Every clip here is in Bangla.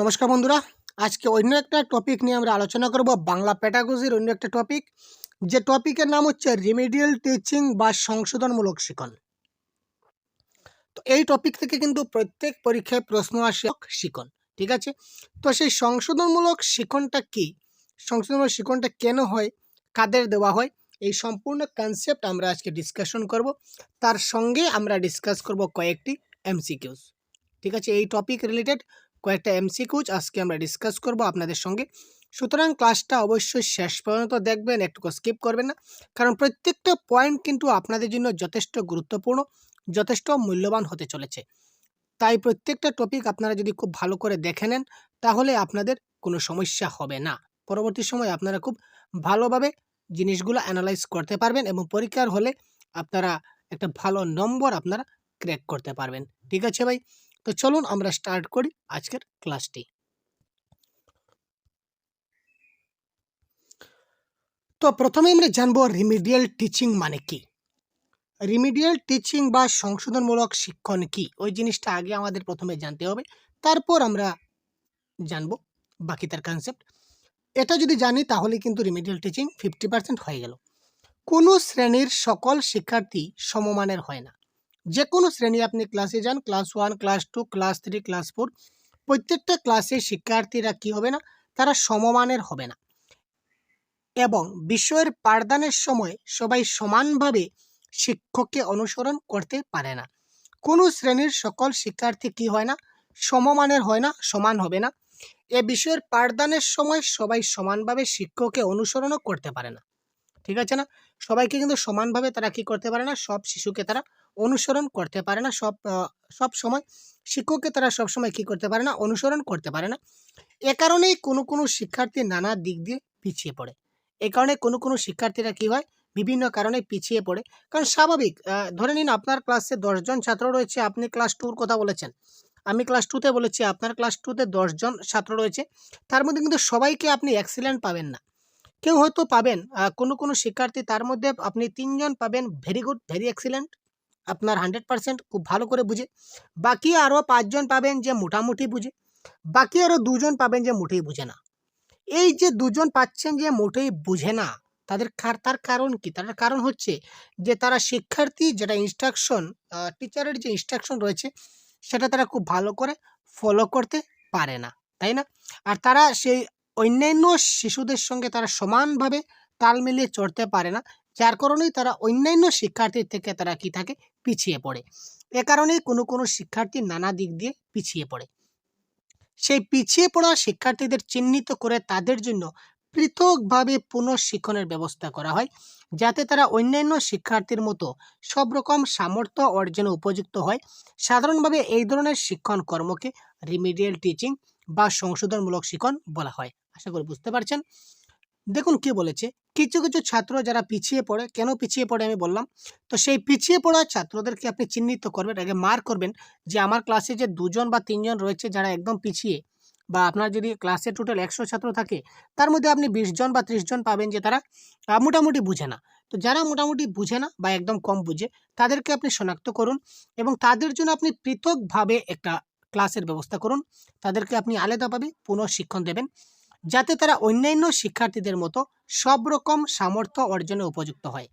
নমস্কার বন্ধুরা। আজকে অন্য একটা টপিক নিয়ে আমরা আলোচনা করব, বাংলা প্যাটাগোজির অন্য একটা টপিক যে টপিকের নাম হচ্ছে রিমিডিয়াল টিচিং বা সংশোধনমূলক শিখন। তো এই টপিক থেকে কিন্তু প্রত্যেক পরীক্ষায় প্রশ্ন আসে শিখন, ঠিক আছে? তো সেই সংশোধনমূলক শিখনটা কি? সংশোধনমূলক শিখনটা কেন হয়? কাদের দেওয়া হয়? এই সম্পূর্ণ কনসেপ্ট আমরা আজকে ডিসকাশন করব। তার সঙ্গে আমরা ডিসকাস করব কয়েকটি এমসিকিউস ঠিক আছে? এই টপিক রিলেটেড কয়েকটা এমসিকিউজ আজকে আমরা ডিসকাস করব আপনাদের সঙ্গে। সুতরাং ক্লাসটা অবশ্যই শেষ পর্যন্ত দেখবেন, একটু স্কিপ করবেন না। কারণ প্রত্যেকটা পয়েন্ট কিন্তু আপনাদের জন্য যথেষ্ট গুরুত্বপূর্ণ, যথেষ্ট মূল্যবান হতে চলেছে। তাই প্রত্যেকটা টপিক আপনারা যদি খুব ভালো করে দেখে নেন, তাহলে আপনাদের কোনো সমস্যা হবে না। পরবর্তী সময় আপনারা খুব ভালোভাবে জিনিসগুলো অ্যানালাইজ করতে পারবেন এবং পরীক্ষার হলে আপনারা একটা ভালো নম্বর আপনারা ক্র্যাক করতে পারবেন। ঠিক আছে ভাই? তো চলুন আমরা স্টার্ট করি আজকের ক্লাসটি তো প্রথমে আমরা জানব রিমিডিয়াল টিচিং মানে কি? রিমিডিয়াল টিচিং বা সংশোধনমূলক শিক্ষণ কি? ওই জিনিসটা আগে আমাদের প্রথমে জানতে হবে, তারপর আমরা জানব বাকি তার কনসেপ্ট এটা যদি জানি তাহলে কিন্তু রিমিডিয়াল টিচিং ফিফটি পার্সেন্ট হয়ে গেল। কোনো শ্রেণির সকল শিক্ষার্থী সমমানের হয় না। যে কোনো শ্রেণি আপনি ক্লাসে যান class one class two class three class four প্রত্যেকটা ক্লাসে শিক্ষার্থীরা কি হবে না? তারা সমমানের হবে না। এবং বিষয়ের পাঠদানের সময় সবাই সমানভাবে শিক্ষককে অনুসরণ করতে পারে না। কোনো শ্রেণির সকল শিক্ষার্থী কি হয় না? সমমানের হয় না, সমান হবে না। এ বিষয়ের পাঠদানের সময় সবাই সমানভাবে শিক্ষককে অনুসরণও করতে পারে না। ঠিক আছে না? সবাইকে কিন্তু সমানভাবে তারা কি করতে পারে না? সব শিশুকে তারা অনুসরণ করতে পারে না, সব সব সময় শিক্ষককে তারা সব সময় কি করতে পারে না, অনুসরণ করতে পারে না। এ কারণেই কোনো কোনো শিক্ষার্থী নানা দিক দিয়ে পিছিয়ে পড়ে। এ কারণে কোনো কোনো শিক্ষার্থীরা কি হয়, বিভিন্ন কারণে পিছিয়ে পড়ে। কারণ স্বাভাবিক ধরে নিন আপনার ক্লাসে দশজন ছাত্র রয়েছে, আপনি ক্লাস টুর কথা বলেছেন। আমি ক্লাস টুতে বলেছি, আপনার ক্লাস টুতে দশজন ছাত্র রয়েছে। তার মধ্যে কিন্তু সবাইকে আপনি এক্সিলেন্ট পাবেন না। কেউ হয়তো পাবেন কোনো কোনো শিক্ষার্থী তার মধ্যে আপনি তিনজন পাবেন ভেরি গুড ভেরি এক্সিলেন্ট আপনার হান্ড্রেড পারসেন্ট খুব ভালো করে বুঝে। বাকি আরও পাঁচজন পাবেন যে মোটামুটি বুঝে, বাকি আরও দুজন পাবেন যে মোটেই বুঝে না। এই যে দুজন পাচ্ছেন যে মোটেই বুঝে না, তাদের তার কারণ কি? তার কারণ হচ্ছে যে তারা শিক্ষার্থী, যেটা ইনস্ট্রাকশন টিচারের যে ইনস্ট্রাকশন রয়েছে, সেটা তারা খুব ভালো করে ফলো করতে পারে না, তাই না? আর তারা সেই অন্যান্য শিশুদের সঙ্গে তারা সমানভাবে তাল মিলিয়ে চড়তে পারে না যার কারণেই তারা অন্যান্য শিক্ষার্থীর থেকে তারা কি থাকে? পিছিয়ে পড়ে। এ কারণেই কোনো কোনো শিক্ষার্থী নানা দিক দিয়ে পিছিয়ে পড়ে। সেই পিছিয়ে পড়া শিক্ষার্থীদের চিহ্নিত করে তাদের জন্য পৃথকভাবে পুনঃশিক্ষণের ব্যবস্থা করা হয়, যাতে তারা অন্যান্য শিক্ষার্থীর মতো সব রকম সামর্থ্য অর্জনে উপযুক্ত হয়। সাধারণভাবে এই ধরনের শিক্ষণ কর্মকে রিমিডিয়াল টিচিং বা সংশোধনমূলক শিক্ষণ বলা হয়। আশা করি বুঝতে পারছেন? দেখুন কি বলেছে। কিছু কিছু ছাত্র যারা পিছিয়ে পড়ে, কেন পিছিয়ে পড়ে আমি বললাম। তো সেই পিছিয়ে পড়া ছাত্রদেরকে আপনি চিহ্নিত করবেন, আগে মার্ক করবেন যে আমার ক্লাসে যে দুজন বা তিনজন রয়েছে যারা একদম পিছিয়ে বা আপনার যদি ক্লাসে টোটাল একশো ছাত্র থাকে, তার মধ্যে আপনি বিশ জন বা ত্রিশ জন পাবেন যে তারা মোটামুটি বুঝে না। তো যারা মোটামুটি বুঝে না বা একদম কম বুঝে, তাদেরকে আপনি শনাক্ত করুন এবং তাদের জন্য আপনি পৃথকভাবে একটা ক্লাসের ব্যবস্থা করুন। তাদেরকে আপনি আলাদাভাবে পুনঃশিক্ষণ দেবেন। যাতে তারা অন্যান্য শিক্ষার্থীদের মতো সব রকম সামর্থ্য অর্জনে উপযুক্ত হয়।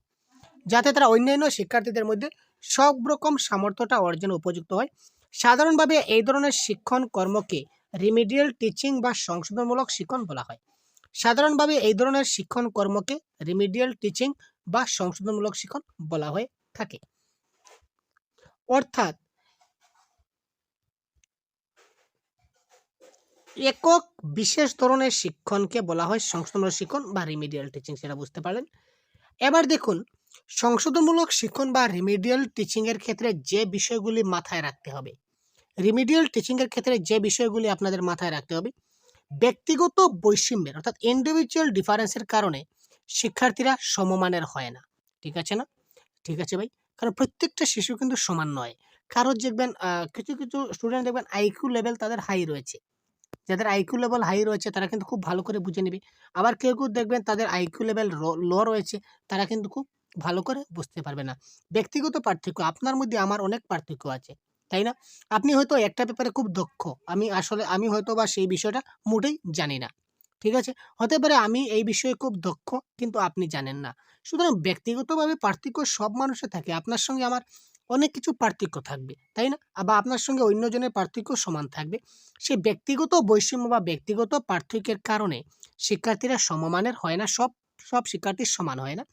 যাতে তারা অন্যান্য শিক্ষার্থীদের মধ্যে সব রকম সামর্থ্যটা অর্জনে উপযুক্ত হয়। সাধারণভাবে এই ধরনের শিক্ষণ কর্মকে রিমিডিয়াল টিচিং বা সংশোধনমূলক শিক্ষণ বলা হয়। সাধারণভাবে এই ধরনের শিক্ষণ কর্মকে রিমিডিয়াল টিচিং বা সংশোধনমূলক শিক্ষণ বলা হয়ে থাকে। অর্থাৎ একক বিশেষ ধরনের শিক্ষণকে বলা হয় সংশোধনমূলক শিক্ষণ বা রিমিডিয়াল টিচিং সেটা বুঝতে পারলেন। এবার দেখুন, সংশোধনমূলক শিক্ষণ বা রিমিডিয়াল টিচিংয়ের ক্ষেত্রে যে বিষয়গুলি মাথায় রাখতে হবে রিমিডিয়াল টিচিংয়ের ক্ষেত্রে যে বিষয়গুলি আপনাদের মাথায় রাখতে হবে, ব্যক্তিগত বৈষম্যের, অর্থাৎ ইন্ডিভিজুয়াল ডিফারেন্সের কারণে শিক্ষার্থীরা সমমানের হয় না। ঠিক আছে না? ঠিক আছে ভাই? কারণ প্রত্যেকটা শিশু কিন্তু সমান নয়। কারোর দেখবেন কিছু কিছু স্টুডেন্ট দেখবেন আইকিউ লেভেল তাদের হাই রয়েছে। যাদের আইকিউ লেভেল হাই রয়েছে, তারা কিন্তু খুব ভালো করে বুঝে নেবে। আবার কেউ কেউ দেখবেন তাদের আইকিউ লেভেল লো রয়েছে, তারা কিন্তু খুব ভালো করে বুঝতে পারবে না। ব্যক্তিগত পার্থক্য, আপনার মধ্যে আমার অনেক পার্থক্য আছে, তাই না? আপনি হয়তো একটা ব্যাপারে খুব দক্ষ, আমি আসলে, আমি হয়তো বা সেই বিষয়টা মোটেই জানি না, ঠিক আছে? হতে পারে আমি এই বিষয়ে খুব দক্ষ, কিন্তু আপনি জানেন না। সুতরাং ব্যক্তিগতভাবে পার্থক্য সব মানুষের থাকে, আপনার সঙ্গে আমার অনেক কিছু পার্থক্য থাকবে, তাই না? বা আপনার সঙ্গে অন্যজনের পার্থক্য সমান থাকবে। সে ব্যক্তিগত বৈষম্য বা ব্যক্তিগত পার্থক্যের কারণে শিক্ষার্থীরা সমমানের হয় না, সব সব শিক্ষার্থীর সমান হয় না।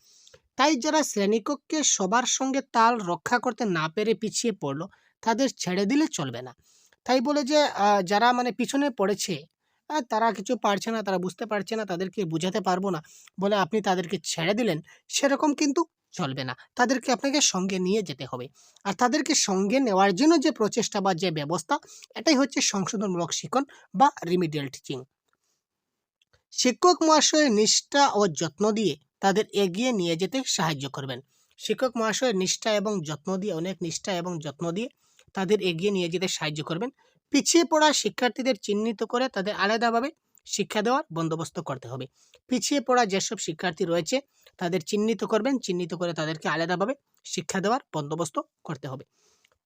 তাই যারা শ্রেণীকক্ষে সবার সঙ্গে তাল রক্ষা করতে না পেরে পিছিয়ে পড়ল, তাদের ছেড়ে দিলে চলবে না। তাই বলে যে যারা মানে পিছনে পড়েছে তারা কিছু পারছে না, তারা বুঝতে পারছে না, তাদেরকে বুঝাতে পারব না বলে আপনি তাদেরকে ছেড়ে দিলেন, সেরকম কিন্তু চলবে না। তাদেরকে আপনাকে সঙ্গে নিয়ে যেতে হবে। আর তাদেরকে সঙ্গে নেওয়ার জন্য যে প্রচেষ্টা বা যে ব্যবস্থা, এটাই হচ্ছে সংশোধনমূলক শিক্ষণ বা রিমিডিয়াল টিচিং শিক্ষক মহাশয়ের নিষ্ঠা ও যত্ন দিয়ে তাদের এগিয়ে নিয়ে যেতে সাহায্য করবেন। শিক্ষক মহাশয়ের নিষ্ঠা এবং যত্ন দিয়ে, অনেক নিষ্ঠা এবং যত্ন দিয়ে তাদের এগিয়ে নিয়ে যেতে সাহায্য করবেন। পিছিয়ে পড়া শিক্ষার্থীদের চিহ্নিত করে তাদের আলাদাভাবে শিক্ষা দেওয়ার বন্দোবস্ত করতে হবে। পিছিয়ে পড়া যেসব শিক্ষার্থী রয়েছে, তাদের চিহ্নিত করবেন, চিহ্নিত করে তাদেরকে আলাদাভাবে শিক্ষা দেওয়ার বন্দোবস্ত করতে হবে।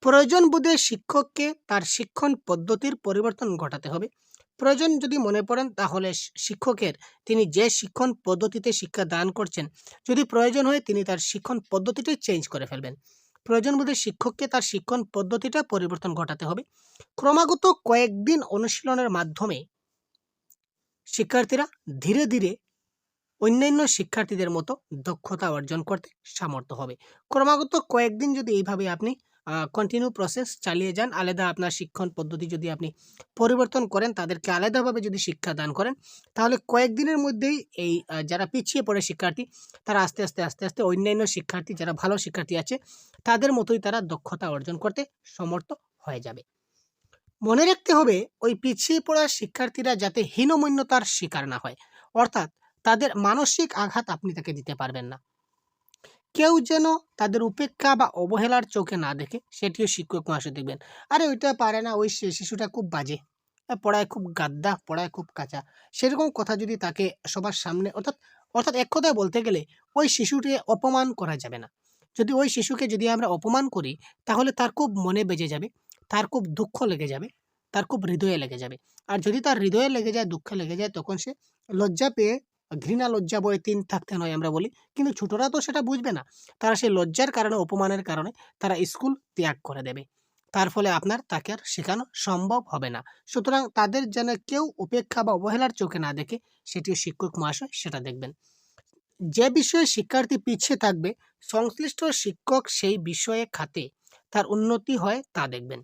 প্রয়োজন বোধে শিক্ষককে তার শিক্ষণ পদ্ধতির পরিবর্তন ঘটাতে হবে। প্রয়োজন যদি মনে পড়েন, তাহলে শিক্ষকের তিনি যে শিক্ষণ পদ্ধতিতে শিক্ষা দান করছেন, যদি প্রয়োজন হয় তিনি তার শিক্ষণ পদ্ধতিটাই চেঞ্জ করে ফেলবেন। প্রয়োজন বোধে শিক্ষককে তার শিক্ষণ পদ্ধতিটা পরিবর্তন ঘটাতে হবে। ক্রমাগত কয়েকদিন অনুশীলনের মাধ্যমে শিক্ষার্থীরা ধীরে ধীরে অন্যান্য শিক্ষার্থীদের মতো দক্ষতা অর্জন করতে সামর্থ্য হবে। ক্রমাগত কয়েকদিন যদি এইভাবে আপনি কন্টিনিউ প্রসেস চালিয়ে যান, আলাদা আপনার শিক্ষণ পদ্ধতি যদি আপনি পরিবর্তন করেন, তাদেরকে আলাদাভাবে যদি শিক্ষা দান করেন, তাহলে কয়েকদিনের মধ্যেই এই যারা পিছিয়ে পড়ে শিক্ষার্থী, তারা আস্তে আস্তে আস্তে আস্তে অন্যান্য শিক্ষার্থী, যারা ভালো শিক্ষার্থী আছে, তাদের মতোই তারা দক্ষতা অর্জন করতে সমর্থ হয়ে যাবে। মনে রাখতে হবে, ওই পিছিয়ে পড়া শিক্ষার্থীরা যাতে হীনমন্যতার শিকার না হয়। অর্থাৎ তাদের মানসিক আঘাত আপনি তাকে দিতে পারবেন না। কেউ যেন তাদের উপেক্ষা বা অবহেলার চোখে না দেখে, সেটিও শিক্ষক মহাশয় দেখবেন। আরে, ওইটা পারে না, ওই শিশুটা খুব বাজে। পড়ায় খুব গাদ্দা, পড়ায় খুব কাঁচা। সেরকম কথা যদি তাকে সবার সামনে, অর্থাৎ অর্থাৎ এক কথায় বলতে গেলে, ওই শিশুটিকে অপমান করা যাবে না। যদি ওই শিশুকে যদি আমরা অপমান করি, তাহলে তার খুব মনে বেজে যাবে। তার খুব দুঃখ লেগে যাবে, তার খুব হৃদয়ে লেগে যাবে। আর যদি তার হৃদয়ে লেগে যায়, দুঃখে লেগে যায়, তখন সে লজ্জা পেয়ে, ঘৃণা লজ্জা বয়ে তিন থাকতে নয় আমরা বলি। কিন্তু ছোটরা তো সেটা বুঝবে না। তারা সেই লজ্জার কারণে, অপমানের কারণে তারা স্কুল ত্যাগ করে দেবে। তার ফলে আপনার তাকে আর শেখানো সম্ভব হবে না। সুতরাং তাদের যেন কেউ উপেক্ষা বা অবহেলার চোখে না দেখে সেটিও শিক্ষক মহাশয় সেটা দেখবেন। যে বিষয়ে শিক্ষার্থী পিছিয়ে থাকবে, সংশ্লিষ্ট শিক্ষক সেই বিষয়ে খাতে, তার উন্নতি হয় তা দেখবেন।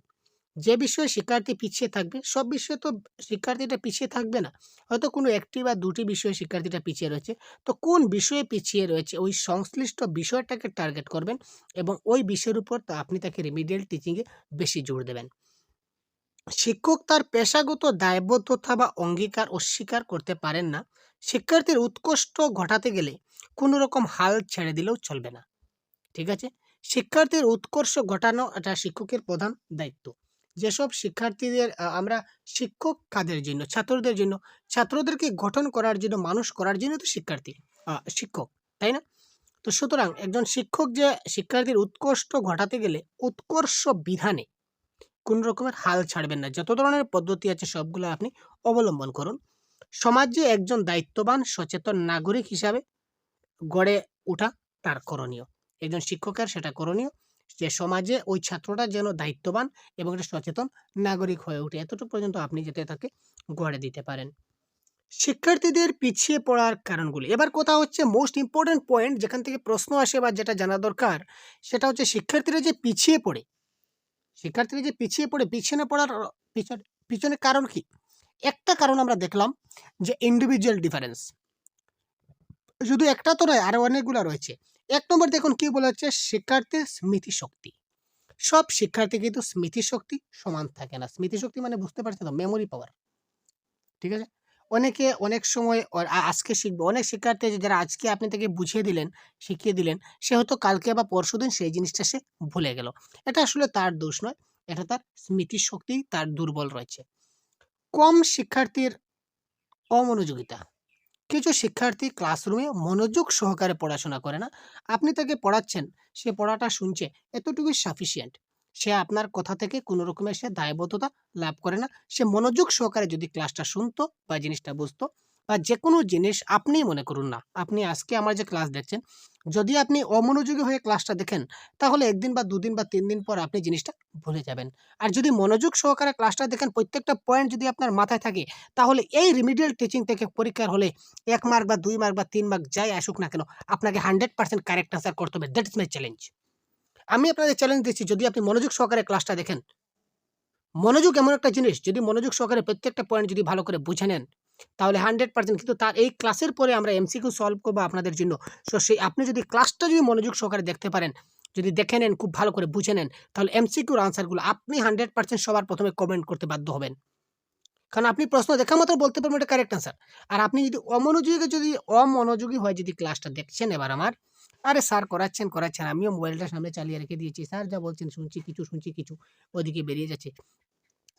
যে বিষয়ে শিক্ষার্থী পিছিয়ে থাকবে, সব বিষয়ে তো শিক্ষার্থীটা পিছিয়ে থাকবে না। হয়তো কোনো একটি বা দুটি বিষয়ে শিক্ষার্থীটা পিছিয়ে রয়েছে। তো কোন বিষয়ে পিছিয়ে রয়েছে, ওই সংশ্লিষ্ট বিষয়টাকে টার্গেট করবেন এবং ওই বিষয়ের উপর তা আপনি তাকে রিমিডিয়াল টিচিংয়ে বেশি জোর দেবেন। শিক্ষক তার পেশাগত দায়বদ্ধতা বা অঙ্গীকার অস্বীকার করতে পারেন না। শিক্ষার্থীর উৎকষ্ট ঘটাতে গেলে কোনো রকম হাল ছেড়ে দিলেও চলবে না। ঠিক আছে? শিক্ষার্থীর উৎকর্ষ ঘটানো এটা শিক্ষকের প্রধান দায়িত্ব। যেসব শিক্ষার্থীদের আমরা শিক্ষক কাদের জন্য, ছাত্রদের জন্য, ছাত্রদেরকে গঠন করার জন্য, মানুষ করার জন্য তো শিক্ষার্থী শিক্ষক, তাই না? তো সুতরাং একজন শিক্ষক যে শিক্ষার্থীর উৎকর্ষ ঘটাতে গেলে উৎকর্ষ বিধানে কোন রকমের হাল ছাড়বেন না। যত ধরনের পদ্ধতি আছে সবগুলো আপনি অবলম্বন করুন। সমাজে একজন দায়িত্ববান, সচেতন নাগরিক হিসাবে গড়ে ওঠা, তার করণীয়। একজন শিক্ষকের সেটা করণীয়। যে সমাজে ওই ছাত্রটা যেন দায়িত্ববান এবং একটা সচেতন নাগরিক হয়ে ওঠে। এতটুকু পর্যন্ত আপনি যাতে তাকে গড়ে দিতে পারেন। শিক্ষার্থীদের পিছিয়ে পড়ার কারণগুলি। এবার কথা হচ্ছে মোস্ট ইম্পর্টেন্ট পয়েন্ট যেখান থেকে প্রশ্ন আসে বা যেটা জানা দরকার, সেটা হচ্ছে শিক্ষার্থীরা যে পিছিয়ে পড়ে, শিক্ষার্থীরা যে পিছিয়ে পড়ে, পিছনে পড়ার পিছনে পিছনে কারণ কি? একটা কারণ আমরা দেখলাম যে ইন্ডিভিজুয়াল ডিফারেন্স শুধু একটা তো নয়, আরও অনেকগুলো রয়েছে। এক নম্বর দেখুন কি বলা হচ্ছে? শিক্ষার্থীর স্মৃতিশক্তি। সব শিক্ষার্থী কিন্তু স্মৃতিশক্তি সমান থাকে না। স্মৃতিশক্তি মানে বুঝতে পারছেন তো? মেমোরি পাওয়ার ঠিক আছে? অনেকে অনেক সময় আজকে শিখবে অনেক শিক্ষার্থী যারা আজকে আপনি তাকে বুঝিয়ে দিলেন, শিখিয়ে দিলেন, সে হয়তো কালকে বা পরশুদিন সেই জিনিসটা সে ভুলে গেল। এটা আসলে তার দোষ নয়, এটা তার স্মৃতিশক্তি তার দুর্বল রয়েছে। কম শিক্ষার্থীর অমনোযোগিতা। কিছু শিক্ষার্থী ক্লাসরুমে মনোযোগ সহকারে পড়াশোনা করে না। আপনি তাকে পড়াচ্ছেন, সে পড়াটা শুনছে এতটুকুই সাফিসিয়েন্ট সে আপনার কথা থেকে কোনো রকমের সে দায়বদ্ধতা লাভ করে না। সে মনোযোগ সহকারে যদি ক্লাসটা শুনতো বা জিনিসটা বুঝতো বা যে কোনো জিনিস আপনিই মনে করুন না, আপনি আজকে আমার যে ক্লাস দেখছেন, যদি আপনি অমনোযোগী হয়ে ক্লাসটা দেখেন, তাহলে একদিন বা দুদিন বা তিন দিন পর আপনি জিনিসটা ভুলে যাবেন। আর যদি মনোযোগ সহকারে ক্লাসটা দেখেন, প্রত্যেকটা পয়েন্ট যদি আপনার মাথায় থাকে, তাহলে এই রিমিডিয়াল টিচিং থেকে পরীক্ষার হলে এক মার্ক বা দুই মার্ক বা তিন মার্ক যাই আসুক না কেন, আপনাকে হান্ড্রেড পার্সেন্ট কারেক্ট আনসার করতে হবে। দ্যাট ইজ মাই চ্যালেঞ্জ আমি আপনাদের চ্যালেঞ্জ দিচ্ছি, যদি আপনি মনোযোগ সহকারে ক্লাসটা দেখেন। মনোযোগ এমন একটা জিনিস, যদি মনোযোগ সহকারে প্রত্যেকটা পয়েন্ট যদি ভালো করে বুঝে নেন তাহলে হান্ড্রেড পার্সেন্ট কিন্তু তার এই ক্লাসের পরে আমরা এমসিকিউ সলভ করব আপনাদের জন্য। সো সেই আপনি যদি ক্লাসটা যদি মনোযোগ সহকারে দেখতে পারেন, যদি দেখে নেন, খুব ভালো করে বুঝে নেন, তাহলে এমসিকিউর আনসারগুলো আপনি হান্ড্রেড পার্সেন্ট সবার প্রথমে কমেন্ট করতে বাধ্য হবেন। কারণ আপনি প্রশ্ন দেখা মতো বলতে পারবেন এটা কারেক্ট আনসার আর আপনি যদি অমনোযোগী যদি অমনোযোগী হয় যদি ক্লাসটা দেখছেন এবার আমার, আরে স্যার করাচ্ছেন করাচ্ছেন, আমিও মোবাইলটা সামনে চালিয়ে রেখে দিয়েছি। স্যার যা বলছেন শুনছি, কিছু শুনছি, কিছু ওদিকে বেরিয়ে যাচ্ছে।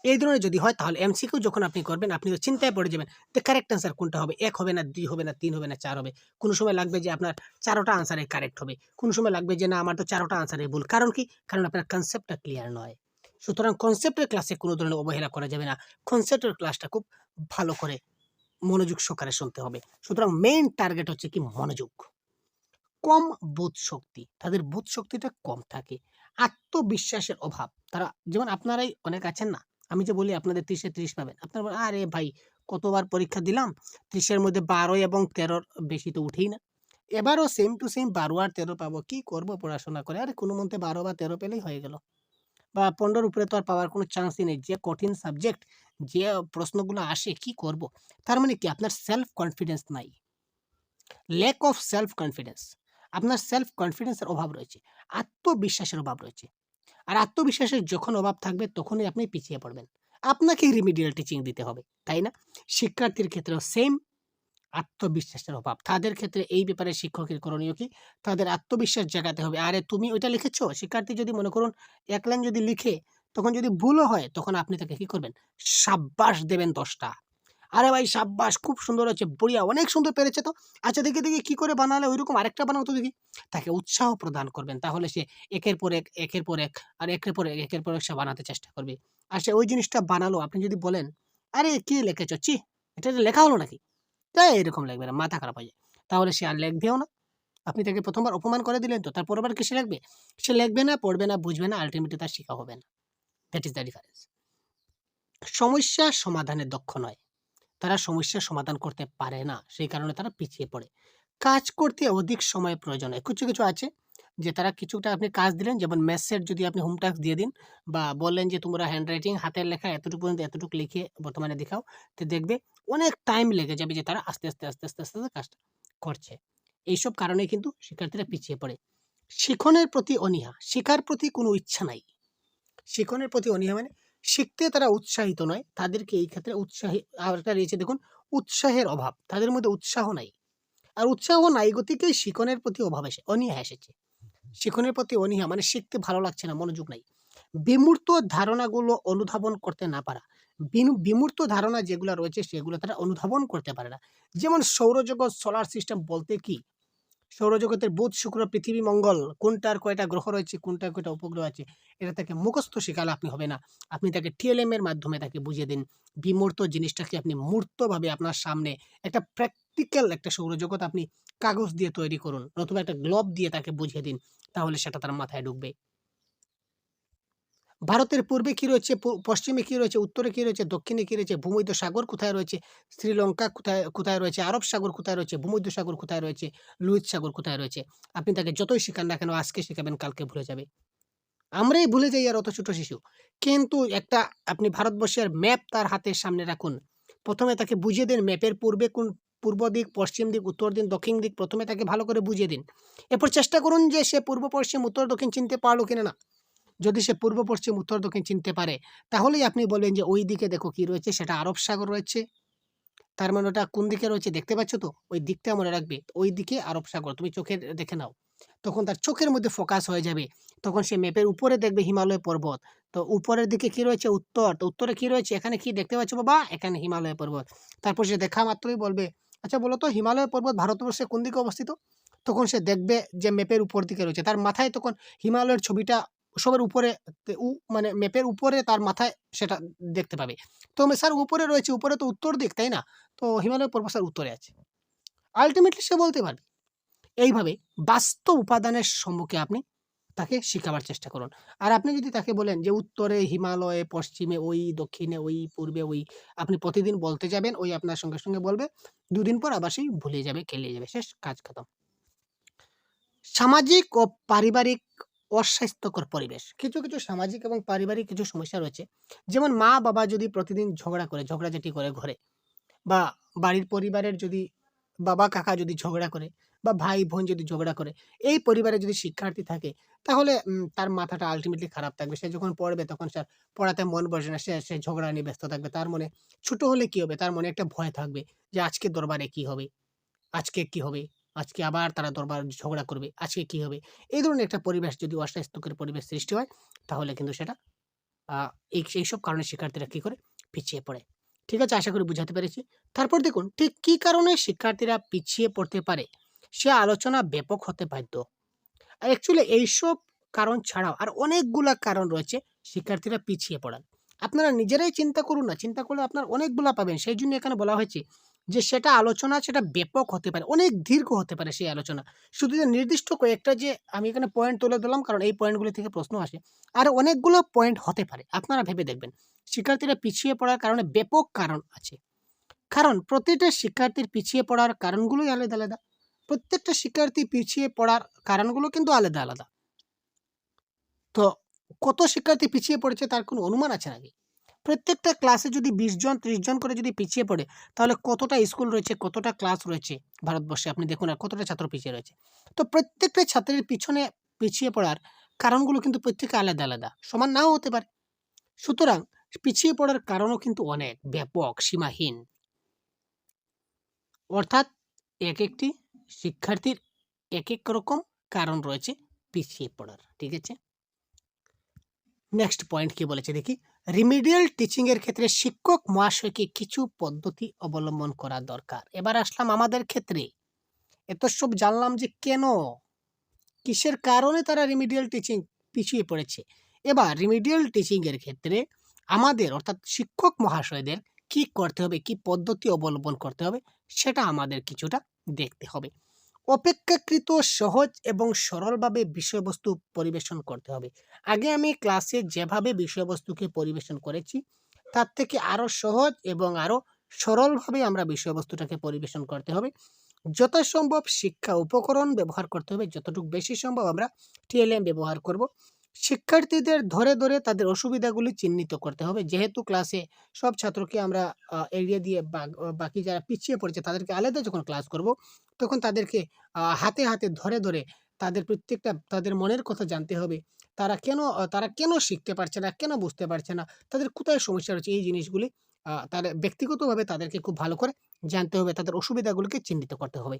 এই ধরনের যদি হয়, তাহলে এমসিকিউ যখন আপনি করবেন, আপনি তো চিন্তায় পড়ে যাবেন যে কারেক্ট আনসার কোনটা হবে? এক হবে না, দুই হবে না, তিন হবে না, চার হবে। কোনো সময় লাগবে যে আপনার চারোটা আনসারে কারেক্ট হবে? কোনো সময় লাগবে যে না, আমার তো চারোটা আনসারে ভুল। কারণ কি? কারণ আপনার কনসেপ্টটা ক্লিয়ার নয়। সুতরাং কনসেপ্টের ক্লাসে কোনো ধরনের অবহেলা করা যাবে না। কনসেপ্টের ক্লাসটা খুব ভালো করে মনোযোগ সহকারে শুনতে হবে। সুতরাং মেইন টার্গেট হচ্ছে কি? মনোযোগ। কম বোধ শক্তি। তাদের বোধ শক্তিটা কম থাকে। আত্মবিশ্বাসের অভাব। তারা, যেমন আপনারাই অনেক আছেন না আমি যে বলি আপনাদের ত্রিশে ত্রিশ পাবেন। আপনারা বলেন, আরে ভাই কতবার পরীক্ষা দিলাম? ত্রিশের মধ্যে বারো এবং তেরোর বেশি তো উঠেই না। এবারও সেম টু সেম বারো আর তেরো পাবো। কি করব পড়াশোনা করে? আরে কোনো মধ্যে বারো বা তেরো পেলেই হয়ে গেল। বা পনেরোর উপরে তো আর পাওয়ার কোনো চান্সই নেই। যে কঠিন সাবজেক্ট যে প্রশ্নগুলো আসে কি করব? তার মানে কি? আপনার সেলফ কনফিডেন্স নাই। ল্যাক অফ সেলফ কনফিডেন্স আপনার সেলফ কনফিডেন্সের অভাব রয়েছে। আত্মবিশ্বাসের অভাব রয়েছে। আর আত্মবিশ্বাসের যখন অভাব থাকবে, তখনই আপনি পিছিয়ে পড়বেন। আপনাকে রিমিডিয়াল টিচিং দিতে হবে, তাই না? শিক্ষার্থীর ক্ষেত্রেও সেম আত্মবিশ্বাসের অভাব। তাদের ক্ষেত্রে এই ব্যাপারে শিক্ষকের করণীয় কি? তাদের আত্মবিশ্বাস জাগাতে হবে। আরে, তুমি ওইটা লিখেছো? শিক্ষার্থী যদি মনে করুন এক লাইন যদি লিখে, তখন যদি ভুলও হয়, তখন আপনি তাকে কি করবেন? সাব্বাস দেবেন দশটা। আরে ভাই, সাব্বাস, খুব সুন্দর হচ্ছে বড়িয়া, অনেক সুন্দর পেরেছে তো। আচ্ছা দেখে, দেখি, কি করে বানালে ওইরকম আরেকটা বানাও তো দেখি। তাকে উৎসাহ প্রদান করবেন, তাহলে সে একের পর এক, একের পর এক, আর একের পর এক, একের পর এক সে বানাতে চেষ্টা করবে। আর সে ওই জিনিসটা বানালো, আপনি যদি বলেন, আরে, কি লিখেছ? চি এটা লেখা হলো নাকি? তাই এরকম লাগবে না, মাথা খারাপ হয়ে যায়। তাহলে সে আর লিখবেও না। আপনি তাকে প্রথমবার অপমান করে দিলেন তো, তারপর আবার কি সে লিখবে? সে লিখবে না, পড়বে না, বুঝবে না আলটিমেটলি তার শেখা হবে না। দ্যাট ইজ দ্য ডিফারেন্স সমস্যা সমাধানে দক্ষ নয়। তারা সমস্যার সমাধান করতে পারে না। সেই কারণে তারা পিছিয়ে পড়ে। কাজ করতে অধিক সময় প্রয়োজন। হয় কিছু কিছু আছে যে তারা কিছুটা আপনি কাজ দিলেন, যেমন মেসেজ যদি আপনি হোম টাস্ক দিয়ে দিন বা বললেন যে তোমরা হ্যান্ড রাইটিং হাতের লেখা এতটুকু পর্যন্ত এতটুকু লিখে বর্তমানে দেখাও, তো দেখবে অনেক টাইম লেগে যাবে যে তারা আস্তে আস্তে আস্তে আস্তে আস্তে কাজটা করছে। এইসব কারণে কিন্তু শিক্ষার্থীরা পিছিয়ে পড়ে। শিখনের প্রতি অনীহা। শেখার প্রতি কোনো ইচ্ছা নাই। শিখনের প্রতি অনীহা মানে শিখতে তারা উৎসাহিত নয়। তাদেরকে এই ক্ষেত্রে উৎসাহী আর একটা রয়েছে দেখুন, উৎসাহের অভাব। তাদের মধ্যে উৎসাহ নাই। আর উৎসাহ নাই গতিকেই শিখনের প্রতি অভাব এসে, অনীহা এসেছে। শিখনের প্রতি অনীহা মানে শিখতে ভালো লাগছে না, মনোযোগ নাই। বিমূর্ত ধারণাগুলো অনুধাবন করতে না পারা বিমূর্ত ধারণা যেগুলো রয়েছে, সেগুলো তারা অনুধাবন করতে পারে না। যেমন সৌরজগৎ সোলার সিস্টেম বলতে কি? সৌরজগতের বুধ, শুক্র, পৃথিবী, মঙ্গল, কোনটার কয়টা গ্রহ রয়েছে, কোনটার কয়টা উপগ্রহ আছে, এটা তাকে মুখস্থ শেখালে আপনি হবে না। আপনি তাকে টিএলএম এর মাধ্যমে তাকে বুঝিয়ে দিন। বিমূর্ত জিনিসটাকে আপনি মূর্তভাবে আপনার সামনে একটা প্র্যাকটিক্যাল একটা সৌরজগৎ আপনি কাগজ দিয়ে তৈরি করুন, নতুবা একটা গ্লোব দিয়ে তাকে বুঝিয়ে দিন, তাহলে সেটা তার মাথায় ঢুকবে। ভারতের পূর্বে কি রয়েছে? পশ্চিমে কি রয়েছে? উত্তরে কি রয়েছে? দক্ষিণে কি রয়েছে? ভূমধ্য সাগর কোথায় রয়েছে? শ্রীলঙ্কা কোথায় কোথায় রয়েছে? আরব সাগর কোথায় রয়েছে? ভূমধ্য সাগর কোথায় রয়েছে? লুইত সাগর কোথায় রয়েছে? আপনি তাকে যতই শেখান না কেন, আজকে শেখাবেন, কালকে ভুলে যাবে। আমরাই ভুলে যাই আর অত ছোট শিশু। কিন্তু একটা আপনি ভারতবর্ষের ম্যাপ তার হাতের সামনে রাখুন। প্রথমে তাকে বুঝিয়ে দিন ম্যাপের পূর্বে কোন পূর্ব দিক, পশ্চিম দিক, উত্তর দিক, দক্ষিণ দিক, প্রথমে তাকে ভালো করে বুঝিয়ে দিন। এরপর চেষ্টা করুন যে সে পূর্ব, পশ্চিম, উত্তর, দক্ষিণ চিনতে পারল কিনা না। যদি সে পূর্ব, পশ্চিম, উত্তর, দক্ষিণ চিনতে পারে, তাহলেই আপনি বলবেন যে ওই দিকে দেখো কি রয়েছে, সেটা আরব সাগর রয়েছে। তার মানে ওটা কোন দিকে রয়েছে দেখতে পাচ্ছ তো? ওই দিকটা মনে রাখবে, ওই দিকে আরব সাগর, তুমি চোখের দেখে নাও। তখন তার চোখের মধ্যে ফোকাস হয়ে যাবে। তখন সে ম্যাপের উপরে দেখবে হিমালয় পর্বত। তো উপরের দিকে কি রয়েছে? উত্তর। তো উত্তরে কি রয়েছে? এখানে কি দেখতে পাচ্ছ বাবা? এখানে হিমালয় পর্বত। তারপর সে দেখা মাত্রই বলবে আচ্ছা বলো তো, হিমালয় পর্বত ভারতবর্ষে কোন দিকে অবস্থিত? তখন সে দেখবে যে ম্যাপের উপর দিকে রয়েছে। তার মাথায় তখন হিমালয়ের ছবিটা সবার উপরে মানে ম্যাপের উপরে তার মাথায় সেটা দেখতে পাবে। তো স্যার, উপরে রয়েছে, উপরে তো উত্তর দিক, তাই না? তো হিমালয় পর্বত স্যার উত্তরে আছে। আলটিমেটলি সে বলতে পারবে, এইভাবে বাস্তব উপাদানের সম্মুখে আপনি তাকে শেখাবার চেষ্টা করুন। আর আপনি যদি তাকে বলেন যে, উত্তরে হিমালয়ে, পশ্চিমে ওই, দক্ষিণে ওই, পূর্বে ওই, আপনি প্রতিদিন বলতে যাবেন, ওই আপনার সঙ্গে সঙ্গে বলবে, দুদিন পর আবার সেই ভুলে যাবে কেলে যাবে, শেষ, কাজ খতম। সামাজিক ও পারিবারিক অস্বাস্থ্যকর পরিবেশ। কিছু কিছু সামাজিক এবং পারিবারিক কিছু সমস্যা রয়েছে। যেমন মা বাবা যদি প্রতিদিন ঝগড়া করে, ঝগড়াঝাটি করে ঘরে বা বাড়ির পরিবারের যদি বাবা, কাকা যদি ঝগড়া করে বা ভাই, বোন যদি ঝগড়া করে, এই পরিবারে যদি শিক্ষার্থী থাকে, তাহলে তার মাথাটা আলটিমেটলি খারাপ থাকবে। সে যখন পড়বে, তখন স্যার পড়াতে মন বসে না। সে সে ঝগড়া নিয়ে ব্যস্ত থাকবে। তার মনে ছোটো হলে কি হবে? তার মনে একটা ভয় থাকবে যে আজকে দরবারে কি হবে? আজকে কি হবে? আজকে আবার তারা দরবার ঝগড়া করবে, আজকে কি হবে? এই ধরনের একটা পরিবেশ যদি অস্বাস্থ্যকর পরিবেশ সৃষ্টি হয়, তাহলে কিন্তু সেটা এই, এইসব কারণে শিক্ষার্থীরা কী করে? পিছিয়ে পড়ে। ঠিক আছে, আশা করি বুঝাতে পেরেছি। তারপর দেখুন, ঠিক কী কারণে শিক্ষার্থীরা পিছিয়ে পড়তে পারে? সে আলোচনা ব্যাপক হতে বাধ্য। অ্যাকচুয়ালি এইসব কারণ ছাড়াও আর অনেকগুলা কারণ রয়েছে শিক্ষার্থীরা পিছিয়ে পড়ার। আপনারা নিজেরাই চিন্তা করুন না, চিন্তা করলে আপনার অনেকগুলা পাবেন। সেই জন্য এখানে বলা হয়েছে যে সেটা আলোচনা সেটা ব্যাপক হতে পারে, অনেক দীর্ঘ হতে পারে সেই আলোচনা। শুধু যে নির্দিষ্ট কয়েকটা যে আমি এখানে পয়েন্ট তুলে দিলাম কারণ এই পয়েন্টগুলি থেকে প্রশ্ন আসে, আর অনেকগুলো পয়েন্ট হতে পারে, আপনারা ভেবে দেখবেন। শিক্ষার্থীরা পিছিয়ে পড়ার কারণে ব্যাপক কারণ আছে। কারণ প্রতিটা শিক্ষার্থীর পিছিয়ে পড়ার কারণগুলোই আলাদা আলাদা। প্রত্যেকটা শিক্ষার্থী পিছিয়ে পড়ার কারণগুলো কিন্তু আলাদা আলাদা। তো কত শিক্ষার্থী পিছিয়ে পড়েছে তার কোনো অনুমান আছে নাকি? প্রত্যেকটা ক্লাসে যদি বিশ জন, ত্রিশ জন করে যদি পিছিয়ে পড়ে, তাহলে কতটা স্কুল রয়েছে, কতটা ক্লাস রয়েছে ভারতবর্ষে? আপনি দেখুন, আর কতটা ছাত্র পিছিয়ে রয়েছে। তো প্রত্যেকটা ছাত্রের পিছনে পিছিয়ে পড়ার কারণগুলো কিন্তু প্রত্যেকে আলাদা আলাদা। সমান নাও হতে পারে। সুতরাং পিছিয়ে পড়ার কারণও কিন্তু অনেক, ব্যাপক, সীমাহীন। অর্থাৎ এক একটি শিক্ষার্থীর এক এক রকম কারণ রয়েছে পিছিয়ে পড়ার, ঠিক আছে? নেক্সট পয়েন্ট কি বলেছে দেখি। রিমিডিয়াল টিচিংয়ের ক্ষেত্রে শিক্ষক মহাশয়কে কিছু পদ্ধতি অবলম্বন করা দরকার। এবার আসলাম আমাদের ক্ষেত্রে। এত সব জানলাম যে কেন? কিসের কারণে তারা রিমিডিয়াল টিচিং পিছিয়ে পড়েছে? এবার রিমিডিয়াল টিচিংয়ের ক্ষেত্রে আমাদের, অর্থাৎ শিক্ষক মহাশয়দের কি করতে হবে, কি পদ্ধতি অবলম্বন করতে হবে, সেটা আমাদের কিছুটা দেখতে হবে। অপেক্ষাকৃত সহজ এবং সরলভাবে বিষয়বস্তু পরিবেশন করতে হবে। আগে আমি ক্লাসে যেভাবে বিষয়বস্তুকে পরিবেশন করেছি, তার থেকে আরও সহজ এবং আরও সরলভাবে আমরা বিষয়বস্তুটাকে পরিবেশন করতে হবে। যথাসম্ভব শিক্ষা উপকরণ ব্যবহার করতে হবে, যতটুকু বেশি সম্ভব আমরা টিএলএম ব্যবহার করব। শিক্ষার্থীদের ধরে ধরে তাদের অসুবিধাগুলি চিহ্নিত করতে হবে। যেহেতু ক্লাসে সব ছাত্রকে আমরা এড়িয়ে দিয়ে বাকি যারা পিছিয়ে পড়েছে তাদেরকে আলাদা যখন ক্লাস করব, তখন তাদেরকে হাতে হাতে ধরে ধরে তাদের প্রত্যেকটা, তাদের মনের কথা জানতে হবে। তারা কেন তারা কেন শিখতে পারছে না, কেন বুঝতে পারছে না, তাদের কোথায় সমস্যা রয়েছে, এই জিনিসগুলি তার ব্যক্তিগতভাবে তাদেরকে খুব ভালো করে জানতে হবে, তাদের অসুবিধাগুলিকে চিহ্নিত করতে হবে।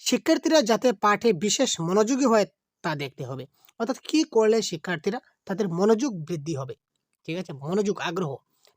শিক্ষার্থীরা যাতে পাঠে বিশেষ মনোযোগী হয় তা দেখতে হবে। অর্থাৎ কি করলে শিক্ষার্থীরা তাদের মনোযোগ বৃদ্ধি হবে? ঠিক আছে? মনোযোগ আগ্রহ।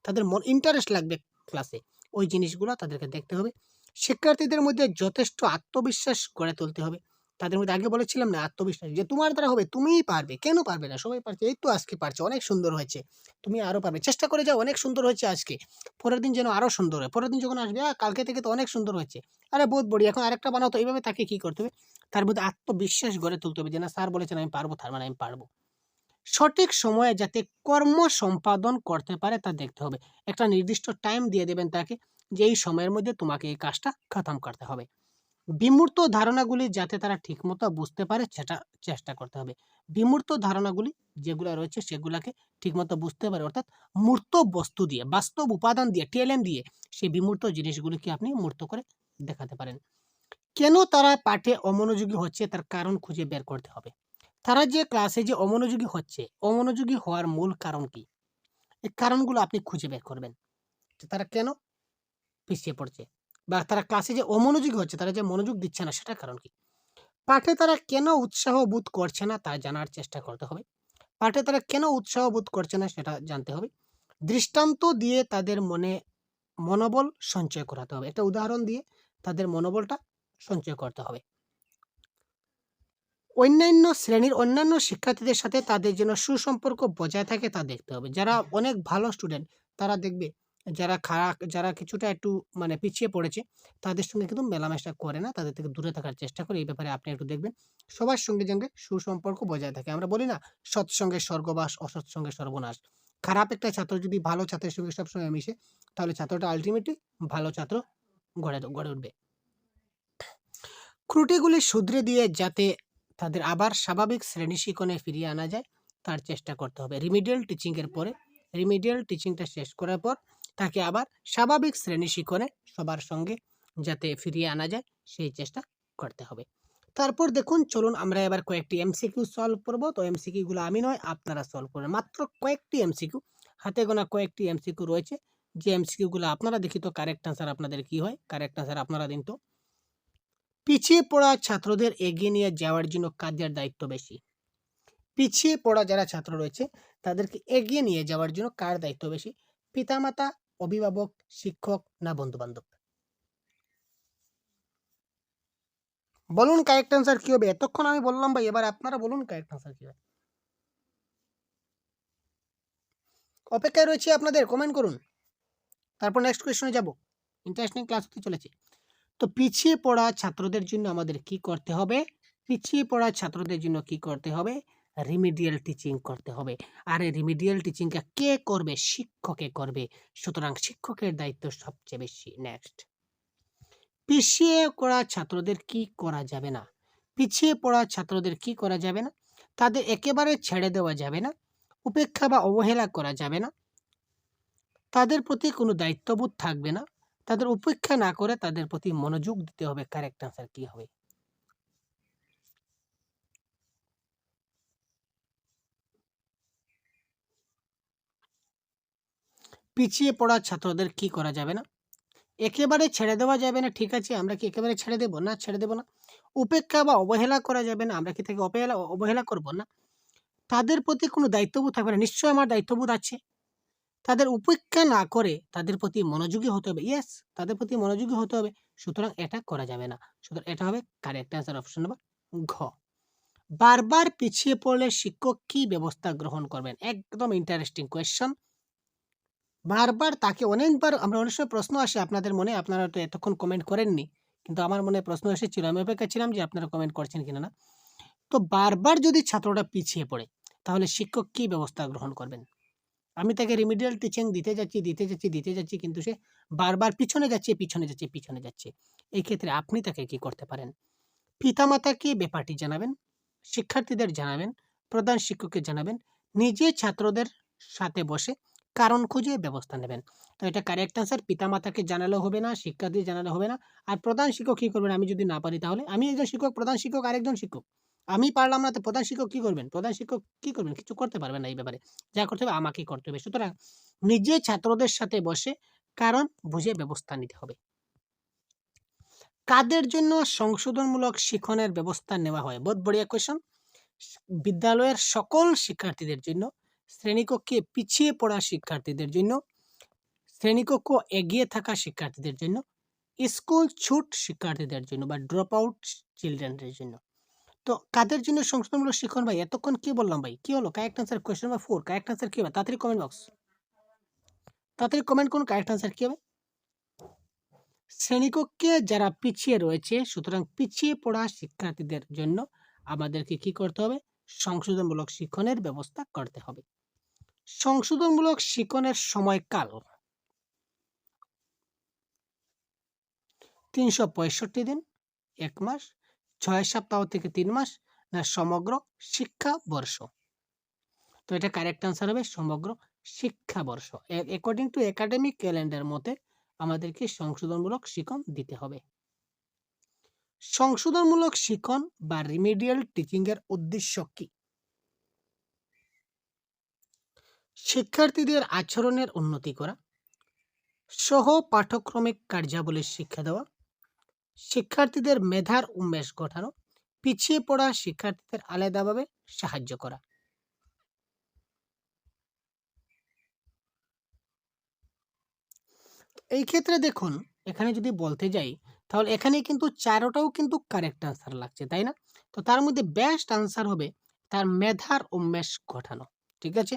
তাদের মন ইন্টারেস্ট লাগবে ক্লাসে ওই জিনিসগুলো তাদেরকে দেখতে হবে। শিক্ষার্থীদের মধ্যে যথেষ্ট আত্মবিশ্বাস গড়ে তুলতে হবে। তাদের মধ্যে আগে বলেছিলাম না আত্মবিশ্বাস যে তোমার দ্বারা হবে তুমিই পারবে। কেন পারবে না? সবাই পারছে। এই তো আজকে পারছে। অনেক সুন্দর হয়েছে। তুমি আরও পারবে। চেষ্টা করে যাও অনেক সুন্দর হয়েছে আজকে। পরের দিন যেন আরও সুন্দর হয়। পরের দিন যখন আসবে "আহ, কালকে থেকে তো অনেক সুন্দর হয়েছে। আরে বোধ বড়ি এখন আরেকটা বানাও তো। এইভাবে তাকে কী করতে হবে? তার মধ্যে আত্মবিশ্বাস গড়ে তুলতে হবে যে, না, স্যার বলেছেন আমি পারব, তার মানে আমি পারব। সঠিক সময়ে যাতে কর্ম সম্পাদন করতে পারে, তা দেখতে হবে। একটা নির্দিষ্ট টাইম দিয়ে দেবেন তাকে যে, এই সময়ের মধ্যে তোমাকে এই কাজটা খতম করতে হবে। বিমূর্ত ধারণাগুলি যাতে তারা ঠিকমতো বুঝতে পারে, সেটা চেষ্টা করতে হবে। বিমূর্ত ধারণাগুলি যেগুলো রয়েছে, সেগুলোকে ঠিকমতো বুঝতে পারে, অর্থাৎ মূর্ত বস্তু দিয়ে, বাস্তব উপাদান দিয়ে টিএলএম দিয়ে, সেই বিমূর্ত জিনিসগুলিকে আপনি মূর্ত করে দেখাতে পারেন। কেন তারা পাঠে অমনোযোগী হচ্ছে তার কারণ খুঁজে বের করতে হবে? তারা যে ক্লাসে যে অমনোযোগী হচ্ছে, অমনোযোগী হওয়ার মূল কারণ কি? এই কারণগুলো আপনি খুঁজে বের করবেন। তারা কেন পিছিয়ে পড়ছে? বা তারা ক্লাসে যে অমনোযোগী হচ্ছে, তারা যে মনোযোগ দিচ্ছে না, সেটার কারণ কি? পাঠে তারা কেন উৎসাহ বোধ করছে না, তা জানার চেষ্টা করতে হবে। পাঠে তারা কেন উৎসাহ বোধ করছে না, সেটা জানতে হবে। দৃষ্টান্ত দিয়ে তাদের মনে, মনোবল সঞ্চয় করাতে হবে। একটা উদাহরণ দিয়ে তাদের মনোবলটা সঞ্চয় করতে হবে। অন্যান্য শ্রেণির অন্যান্য শিক্ষার্থীদের সাথে তাদের যেন সুসম্পর্ক বজায় থাকে তা দেখতে হবে। যারা অনেক ভালো স্টুডেন্ট তারা দেখবে যারা খারাপ যারা কিছুটা একটু মানে পিছিয়ে পড়েছে তাদের সঙ্গে কিন্তু মেলামেশা করে না তাদের থেকে দূরে থাকার চেষ্টা করে। এই ব্যাপারে আপনি একটু দেখবেন। সবার সঙ্গে সঙ্গে সুসম্পর্ক বজায় থাকে। আমরা বলি না সৎসঙ্গে স্বর্গবাস অসৎসঙ্গে সর্বনাশ। খারাপ একটা ছাত্র যদি ভালো ছাত্রের সঙ্গে সবসময় মিশে তাহলে ছাত্রটা আলটিমেটলি ভালো ছাত্র গড়ে গড়ে উঠবে। ত্রুটিগুলি শুধরে দিয়ে যাতে তাদের আবার স্বাভাবিক শ্রেণি শিক্ষণে ফিরিয়ে আনা যায়, তার চেষ্টা করতে হবে। রিমিডিয়াল টিচিংয়ের পরে রিমিডিয়াল টিচিংটা শেষ করার পর তাকে আবার স্বাভাবিক শ্রেণি শিক্ষণে সবার সঙ্গে যাতে ফিরিয়ে আনা যায়, সেই চেষ্টা করতে হবে। তারপর দেখুন, চলুন আমরা এবার কয়েকটি এমসিকিউ সলভ করব। তো এমসিকিউগুলো আমি নয়, আপনারা সলভ করবেন মাত্র কয়েকটি এমসিকিউ হাতে গোনা কয়েকটি এমসিকিউ রয়েছে। যে এমসিকিউগুলো আপনারা দেখি তো কারেক্ট আনসার আপনাদের কি হয়? কারেক্ট আনসার আপনারা দিন তো। পিছিয়ে পড়া ছাত্রদের এগিয়ে নিয়ে যাওয়ার জন্য কাজের দায়িত্ব বেশি। পিছিয়ে পড়া যারা ছাত্র রয়েছে, তাদেরকে এগিয়ে নিয়ে যাওয়ার জন্য কার দায়িত্ব বেশি? পিতামাতা, অভিভাবক, শিক্ষক না বন্ধু বান্ধব বলুন কারেক্ট আনসার কি হবে? এতক্ষণ আমি বললাম ভাই, এবার আপনারা বলুন কারেক্ট আনসার কি হবে? অপেক্ষায় রয়েছে আপনাদের কমেন্ট করুন। তারপর নেক্সট কোয়েশনে যাব। ইন্টারেস্টিং ক্লাস হতে চলেছে। তো পিছিয়ে পড়া ছাত্রদের জন্য আমাদের কি করতে হবে? পিছিয়ে পড়া ছাত্রদের জন্য কি করতে হবে? রিমিডিয়াল টিচিং করতে হবে। আর এই রিমিডিয়াল টিচিংটা কে করবে? শিক্ষকে করবে। সুতরাং শিক্ষকের দায়িত্ব সবচেয়ে বেশি। নেক্সট পিছিয়ে পড়া ছাত্রদের কি করা যাবে না? পিছিয়ে পড়া ছাত্রদের কি করা যাবে না? তাদের একেবারে ছেড়ে দেওয়া যাবে না। উপেক্ষা বা অবহেলা করা যাবে না। তাদের প্রতি কোনো দায়িত্ববোধ থাকবে না। তাদের উপেক্ষা না করে তাদের প্রতি মনোযোগ দিতে হবে কারেক্ট আনসার কি হবে? পিছিয়ে পড়া ছাত্রদের কি করা যাবে না? একেবারে ছেড়ে দেওয়া যাবে না, ঠিক আছে, আমরা কি একেবারে ছেড়ে দেবো? না, ছেড়ে দেবো না। উপেক্ষা বা অবহেলা করা যাবে না, আমরা কি থেকে অবহেলা অবহেলা করব না? তাদের প্রতি কোনো দায়িত্ববোধ থাকবে না। নিশ্চয়ই আমার দায়িত্ববোধ আছে। তাদের উপেক্ষা না করে তাদের প্রতি মনোযোগী হতে হবে। ইয়েস তাদের প্রতি মনোযোগী হতে হবে। সুতরাং এটা করা যাবে না। সুতরাং এটা হবে কারেক্ট অ্যান্সার অপশন নাম্বার ঘ। বারবার পিছিয়ে পড়লে শিক্ষক কি ব্যবস্থা গ্রহণ করবেন? একদম ইন্টারেস্টিং কোয়েশ্চন বারবার তাকে অনেকবার, আমরা অনেক সময় প্রশ্ন আসে আপনাদের মনে, আপনারা তো এতক্ষণ কমেন্ট করেননি, কিন্তু আমার মনে প্রশ্ন এসেছিল আমি অপেক্ষা ছিলাম যে আপনারা কমেন্ট করছেন কিনা না। তো বারবার যদি ছাত্রটা পিছিয়ে পড়ে, তাহলে শিক্ষক কি ব্যবস্থা গ্রহণ করবেন? আমি তাকে রিমিডিয়াল টিচিং দিতে যাচ্ছি দিতে যাচ্ছি দিতে যাচ্ছি, কিন্তু সে বারবার পিছনে যাচ্ছে পিছনে যাচ্ছে পিছনে যাচ্ছে। এই ক্ষেত্রে আপনি তাকে কি করতে পারেন? পিতামাতাকে ব্যাপারটি জানাবেন, শিক্ষার্থীদের জানাবেন, প্রধান শিক্ষককে জানাবেন, নিজে ছাত্রদের সাথে বসে কারণ খুঁজে ব্যবস্থা নেবেন। তো এটা কারেক্ট আনসার পিতামাতাকে জানালে হবে না শিক্ষার্থী জানালে হবে না। আর প্রধান শিক্ষক কী করবেন? আমি যদি না পারি তাহলে? আমি একজন শিক্ষক, প্রধান শিক্ষক, আরেকজন শিক্ষক। আমি পারলাম না, তো প্রধান শিক্ষক কী করবেন? প্রধান শিক্ষক কী করবেন? কিছু করতে পারবেন না এই ব্যাপারে। যা করতে হবে আমাকেই করতে হবে। সুতরাং নিজে ছাত্রদের সাথে বসে কারণ বুঝে ব্যবস্থা নিতে হবে। কাদের জন্য সংশোধনমূলক শিক্ষণের ব্যবস্থা নেওয়া হয়? বহুত বড়িয়া কোয়েশন বিদ্যালয়ের সকল শিক্ষার্থীদের জন্য, শ্রেণীকক্ষে পিছিয়ে পড়া শিক্ষার্থীদের জন্য, শ্রেণীকক্ষ এগিয়ে থাকা শিক্ষার্থীদের জন্য, স্কুল ছুট শিক্ষার্থীদের জন্য বা ড্রপ আউট চিলড্রেনদের জন্য। তো কাদের জন্য সংশোধনমূলক শিক্ষণ ভাই? এতক্ষণ কি বললাম ভাই? কি হলো? Correct answer question number four correct answer কি হবে? তাড়াতাড়ি কমেন্ট বক্স তাড়াতাড়ি কমেন্ট করুন, কারেক্ট আনসার কি হবে? শ্রেণীকক্ষে যারা পিছিয়ে রয়েছে, সুতরাং পিছিয়ে পড়া শিক্ষার্থীদের জন্য আমাদেরকে কি করতে হবে? সংশোধনমূলক শিক্ষণের ব্যবস্থা করতে হবে। সংশোধনমূলক শিক্ষণের সময়কাল তিনশো পঁয়ষট্টি দিন, এক মাস। ছয় সপ্তাহ থেকে তিন মাস না সমগ্র শিক্ষা বর্ষ? তো এটা কারেক্ট আনসার হবে সমগ্র শিক্ষা বর্ষ। অ্যাকর্ডিং টু একাডেমিক ক্যালেন্ডার মতে আমাদেরকে সংশোধনমূলক শিক্ষণ দিতে হবে। সংশোধনমূলক শিক্ষণ বা রিমিডিয়াল টিচিং এর উদ্দেশ্য কি? শিক্ষার্থীদের আচরণের উন্নতি করা সহ পাঠ্যক্রমিক কার্যাবলীর শিক্ষা দেওয়া শিক্ষার্থীদের মেধার উন্মেষ ঘটানো, পিছিয়ে পড়া শিক্ষার্থীদের আলাদাভাবে সাহায্য করা। এই ক্ষেত্রে দেখুন, এখানে যদি বলতে যাই, তাহলে এখানে কিন্তু চারোটাও কিন্তু কারেক্ট আনসার লাগছে, তাই না? তো তার মধ্যে বেস্ট আনসার হবে তার মেধার উন্মেষ ঘটানো, ঠিক আছে?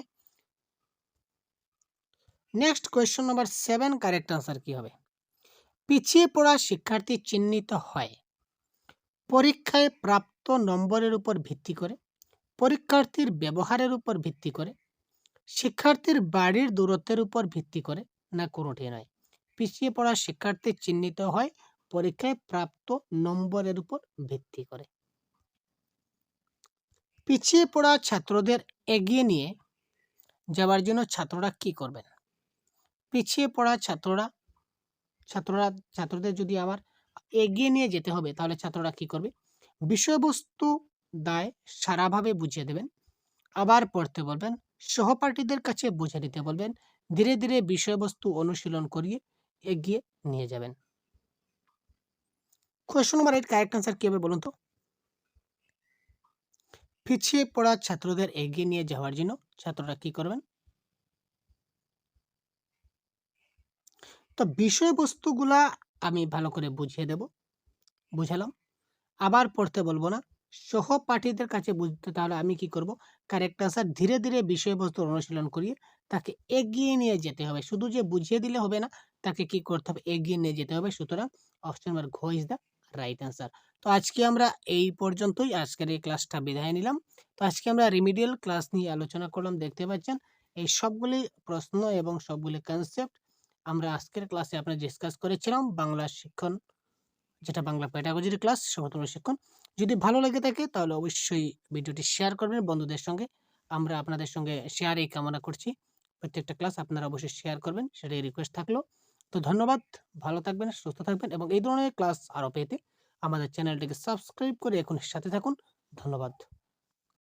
Next question number seven correct answer কি হবে? পিছিয়ে পড়া শিক্ষার্থী চিহ্নিত হয়। পরীক্ষায় প্রাপ্ত নম্বরের উপর ভিত্তি করে, পরীক্ষার্থীর ব্যবহারের উপর ভিত্তি করে, শিক্ষার্থীর বাড়ির দূরত্বের উপর ভিত্তি করে না কোনোটি নয়। পিছিয়ে পড়া শিক্ষার্থী চিহ্নিত হয়, পরীক্ষায় প্রাপ্ত নম্বরের উপর ভিত্তি করে। পিছিয়ে পড়া ছাত্রদের এগিয়ে নিয়ে যাওয়ার জন্য ছাত্ররা কি করবেন? পিছিয়ে পড়া ছাত্ররা ছাত্ররা, ছাত্রদের যদি আবার এগিয়ে নিয়ে যেতে হবে, তাহলে ছাত্ররা কি করবে? বিষয়বস্তু দায় সারাভাবে বুঝিয়ে দেবেন। আবার পড়তে বলবেন, সহপাঠীদের কাছে বুঝে দিতে বলবেন, ধীরে ধীরে বিষয়বস্তু অনুশীলন করিয়ে এগিয়ে নিয়ে যাবেন। Question number eight correct answer কি হবে বলুন তো? পিছিয়ে পড়া ছাত্রদের এগিয়ে নিয়ে যাওয়ার জন্য ছাত্ররা কি করবেন? তো বিষয়বস্তুগুলা আমি ভালো করে বুঝিয়ে দেব। বুঝালাম? আবার পড়তে বলব না। সহপাঠীদের কাছে বুঝতে তাহলে আমি কি করব? কারেক্ট আনসার ধীরে ধীরে বিষয়বস্তু অনুশীলন করিয়ে তাকে এগিয়ে নিয়ে যেতে হবে। শুধু যে বুঝিয়ে দিলে হবে না, তাকে কি করতে হবে? এগিয়ে নিয়ে যেতে হবে। সুতরাং অপশন নাম্বার ঘ ইজ দ্য রাইট অ্যান্সার তো আজকে আমরা এই পর্যন্তই। আজকের এই ক্লাসটা বিদায় নিলাম। তো আজকে আমরা রিমিডিয়াল ক্লাস নিয়ে আলোচনা করলাম। দেখতে পাচ্ছেন, এই সবগুলি প্রশ্ন এবং সবগুলি কনসেপ্ট আমরা আজকের ক্লাসে আপনার ডিসকাস করেছিলাম বাংলা শিক্ষণ, যেটা বাংলা প্যাটাগজির ক্লাস সমতুল্য শিক্ষণ। যদি ভালো লেগে থাকে, তাহলে অবশ্যই ভিডিওটি শেয়ার করবেন বন্ধুদের সঙ্গে। আমরা আপনাদের সঙ্গে শেয়ারেই কামনা করছি। প্রত্যেকটা ক্লাস আপনারা অবশ্যই শেয়ার করবেন, সেটাই রিকোয়েস্ট থাকল। তো ধন্যবাদ, ভালো থাকবেন, সুস্থ থাকবেন এবং এই ধরনের ক্লাস আরও পেতে আমাদের চ্যানেলটিকে সাবস্ক্রাইব করে এখন সাথে থাকুন। ধন্যবাদ।